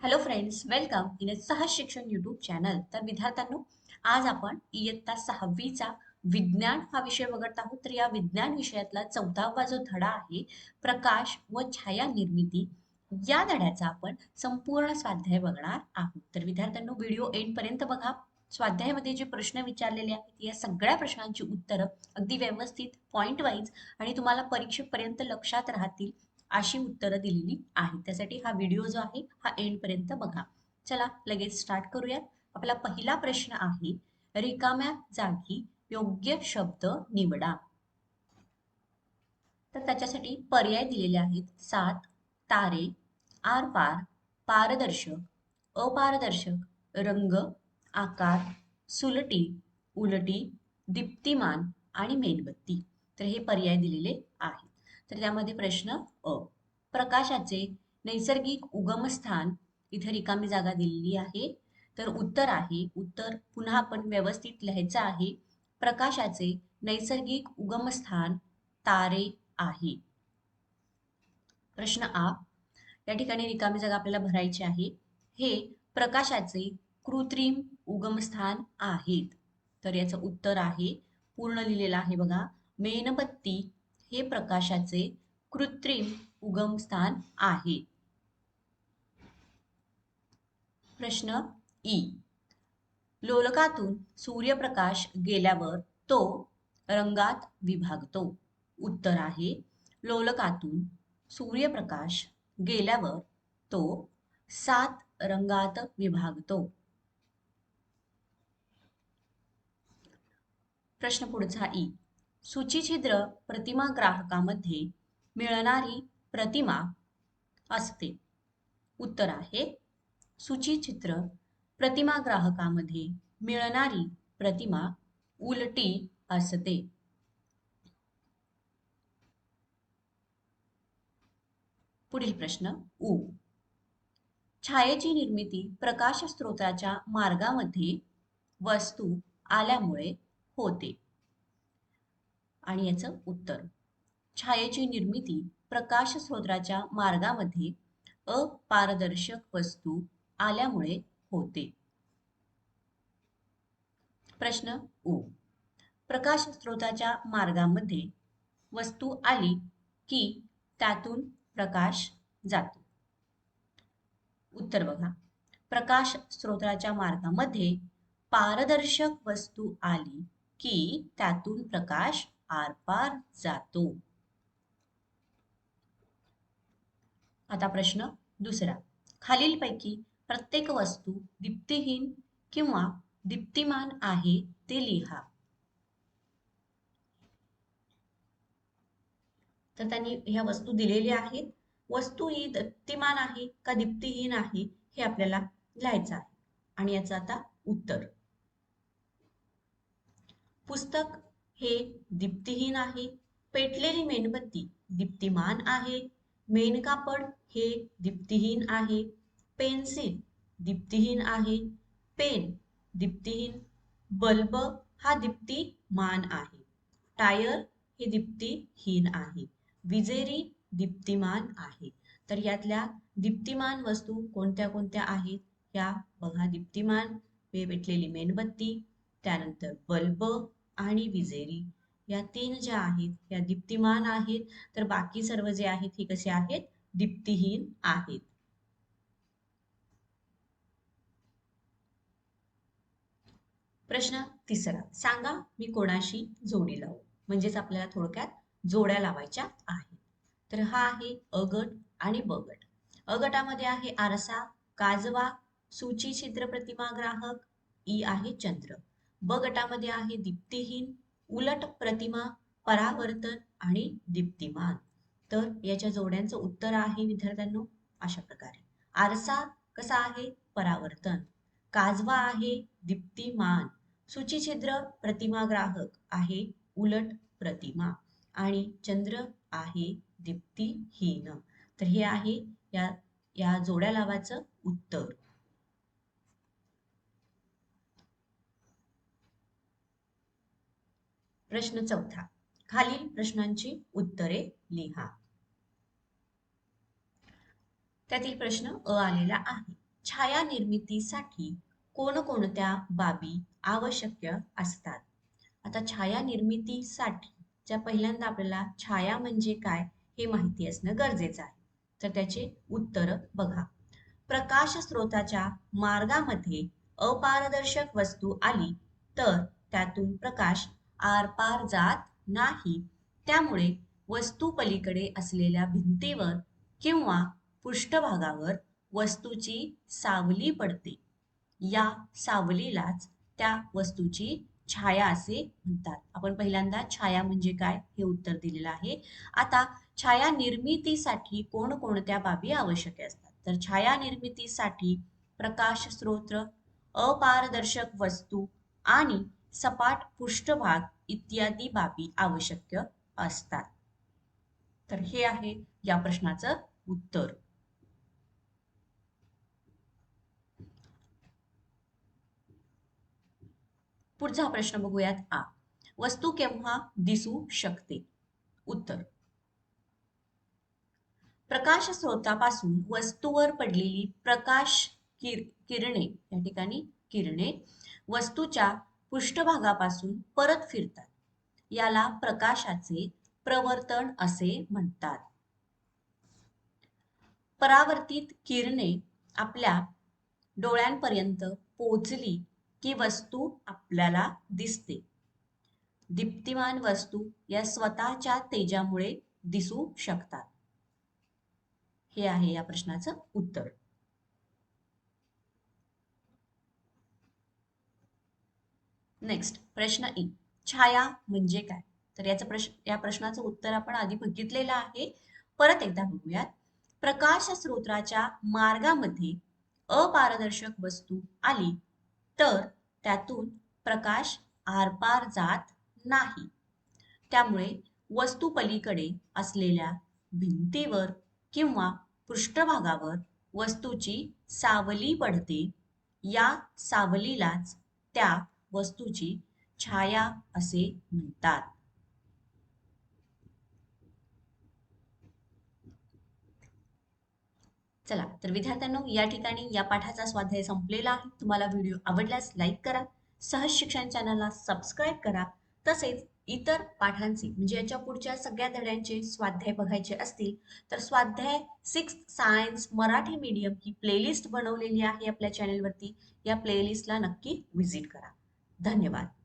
Hello friends welcome in सहज शिक्षण YouTube channel तर विद्यार्थ्यांनो आज आपण इयत्ता सहावीचा विज्ञान हा विषय बघत आहोत. तर या विज्ञान विषयातला चौदावा जो धडा आहे प्रकाश व छाया निर्मिती या धड्याचा आपण संपूर्ण स्वाध्याय बघणार आहोत. तर विद्यार्थ्यांनो व्हिडिओ एंड पर्यंत बघा. स्वाध्यायामध्ये जे प्रश्न विचारलेले आहेत या सगळ्या प्रश्नांची उत्तरं अगदी व्यवस्थित पॉईंट वाईज आणि तुम्हाला परीक्षेपर्यंत लक्षात राहतील. अशी उत्तरं दिलेली आहेत त्यासाठी हा व्हिडिओ जो आहे हा एंडपर्यंत बघा. चला लगेच स्टार्ट करूयात. आपला पहिला प्रश्न आहे रिकाम्या जागी योग्य शब्द निवडा. तर त्याच्यासाठी पर्याय दिलेले आहेत. सात तारे आरपार पारदर्शक अपारदर्शक रंग आकार सुलटी उलटी दीप्तिमान आणि मेणबत्ती. तर हे पर्याय दिलेले आहेत. तर त्यामध्ये प्रश्न अ प्रकाशाचे नैसर्गिक उगमस्थान इथे रिकामी जागा दिलेली आहे. तर उत्तर आहे उत्तर पुन्हा आपण व्यवस्थित लिहायचं आहे. प्रकाशाचे नैसर्गिक उगमस्थान तारे आहे. प्रश्न आ या ठिकाणी रिकामी जागा आपल्याला भरायची आहे. हे प्रकाशाचे कृत्रिम उगमस्थान आहेत. तर याचं उत्तर आहे पूर्ण लिहिलेलं आहे बघा. मेणबत्ती हे प्रकाशाचे कृत्रिम उगमस्थान आहे. प्रश्न ई. लोलकातून सूर्यप्रकाश गेल्यावर तो रंगात विभागतो. उत्तर आहे लोलकातून सूर्यप्रकाश गेल्यावर तो सात रंगात विभागतो. प्रश्न पुढचा ई. सूचीछिद्र प्रतिमा ग्राहकामध्ये मिळणारी प्रतिमा असते. उत्तर आहे सूचीचित्र प्रतिमा ग्राहकामध्ये मिळणारी प्रतिमा उलटी असते. पुढील प्रश्न उ. छायेची निर्मिती प्रकाश स्त्रोताच्या मार्गामध्ये वस्तू आल्यामुळे होते. आणि याचं उत्तर. छायेची निर्मिती प्रकाश स्रोताच्या मार्गामध्ये अपारदर्शक वस्तू आल्यामुळे होते. प्रश्न ओ. प्रकाश स्रोताच्या मार्गामध्ये वस्तू आली की त्यातून प्रकाश जातो. उत्तर बघा. प्रकाश स्रोताच्या मार्गामध्ये पारदर्शक वस्तू आली की त्यातून प्रकाश आरपार जातो. आता प्रश्न दुसरा. खालीलपैकी प्रत्येक वस्तू दीप्तिहीन किंवा दीप्तिमान आहे ते लिहा. तर त्यांनी ह्या वस्तू दिलेल्या आहेत. वस्तू ही दीप्तिमान आहे का दीप्तिहीन आहे हे आपल्याला लिहायचं आहे. आणि याचं आता उत्तर. पुस्तक हे दीप्तिहीन आहे. पेटलेली मेणबत्ती दीप्तिमान आहे. मेणकापड हे दीप्तिहीन आहे. पेन्सिल दीप्तिहीन आहे. पेन दीप्तिहीन. बल्ब हा दीप्तिमान आहे. टायर हे दीप्तिहीन आहे. विजेरी दीप्तिमान आहे. तर यातल्या दीप्तिमान वस्तू कोणत्या कोणत्या आहेत? या बघा दीप्तिमान. पेटलेली मेणबत्ती. त्यानंतर बल्ब आणि विजेरी या तीन ज्या आहेत या दीप्तिमान आहेत तर बाकी सर्व जे आहेत हे कसे आहेत? दीप्तिहीन आहेत. प्रश्न तिसरा. सांगा मी कोणाशी जोडी लावू? म्हणजेच आपल्याला थोडक्यात जोड्या लावायच्या आहेत. तर हा आहे अ गट आणि ब गट अ गटामध्ये आहे आरसा काजवा सूची छिद्र प्रतिमा ग्राहक ई आहे चंद्र. ब गटामध्ये आहे दीप्तिहीन उलट प्रतिमा परावर्तन आणि दीप्तिमान. तर याच्या जोड्यांचं उत्तर आहे विद्यार्थ्यांनो अशा प्रकारे. आरसा कसा आहे? परावर्तन. काजवा आहे दीप्तिमान. सूचीछिद्र प्रतिमा ग्राहक आहे उलट प्रतिमा. आणि चंद्र आहे दीप्तिहीन. तर हे आहे या या जोड्या लावाचं उत्तर. प्रश्न चौथा. खालील प्रश्नांची उत्तरे लिहा. त्यातील प्रश्न अ आलेला आहे. छाया निर्मितीसाठी कोणकोणत्या बाबी आवश्यक असतात? आता छाया निर्मितीसाठी ज्या पहिल्यांदा आपल्याला छाया म्हणजे काय हे माहिती असणं गरजेचं आहे. तर त्याचे उत्तर बघा. प्रकाश स्रोताच्या मार्गामध्ये अपारदर्शक वस्तू आली तर त्यातून प्रकाश आरपार जात नाही. त्यामुळे वस्तू पलीकडे असलेल्या भिंतीवर किंवा पृष्ठभागावर वस्तूची सावली पडते. या सावलीलाच त्या वस्तूची छाया असे म्हणतात. आपण पहिल्यांदा छाया म्हणजे काय हे उत्तर दिलेलं आहे. आता छाया निर्मितीसाठी कोणकोणत्या बाबी आवश्यक असतात? तर छाया निर्मितीसाठी प्रकाश स्रोत अपारदर्शक वस्तू आणि सपाट पृष्ठभाग इत्यादी बाबी आवश्यक असतात. तर हे आहे या प्रश्नाचं उत्तर. पुढचा प्रश्न बघूयात आ. वस्तू केव्हा दिसू शकते? उत्तर. प्रकाश स्रोतापासून वस्तूवर पडलेली प्रकाश किर किरणे या ठिकाणी किरणे वस्तूच्या पृष्ठभागापासून परत फिरतात. याला प्रकाशाचे प्रवर्तन असे म्हणतात. परावर्तित किरणे आपल्या डोळ्यांपर्यंत पोचली की वस्तू आपल्याला दिसते. दीप्तिमान वस्तू या स्वतःच्या तेजामुळे दिसू शकतात. हे आहे या प्रश्नाचं उत्तर. नेक्स्ट प्रश्न ई छाया म्हणजे काय? तर याचं प्रश्न या प्रश्नाचं उत्तर आपण आधी बघितलेलं आहे. परत एकदा बघूयात. प्रकाश स्रोत्राच्या मार्गामध्ये अपारदर्शक वस्तू आली तर त्यातून प्रकाश आरपार जात नाही. त्यामुळे वस्तू पलीकडे असलेल्या भिंतीवर किंवा पृष्ठभागावर वस्तूची सावली पडते. या सावलीलाच त्या वस्तूची छाया असे म्हणतात. चला तर विद्यार्थ्यांनो या ठिकाणी या पाठाचा स्वाध्याय संपलेला आहे. तुम्हाला व्हिडिओ आवडल्यास लाईक करा. सहज शिक्षण चॅनलला सबस्क्राईब करा. तसेच इतर पाठांचे म्हणजे याच्या पुढच्या सगळ्या धड्यांचे स्वाध्याय बघायचे असतील तर Swadhyay six science Marathi medium ही प्लेलिस्ट बनवलेली आहे आपल्या चॅनेलवरती या प्लेलिस्टला नक्की व्हिजिट करा. धन्यवाद.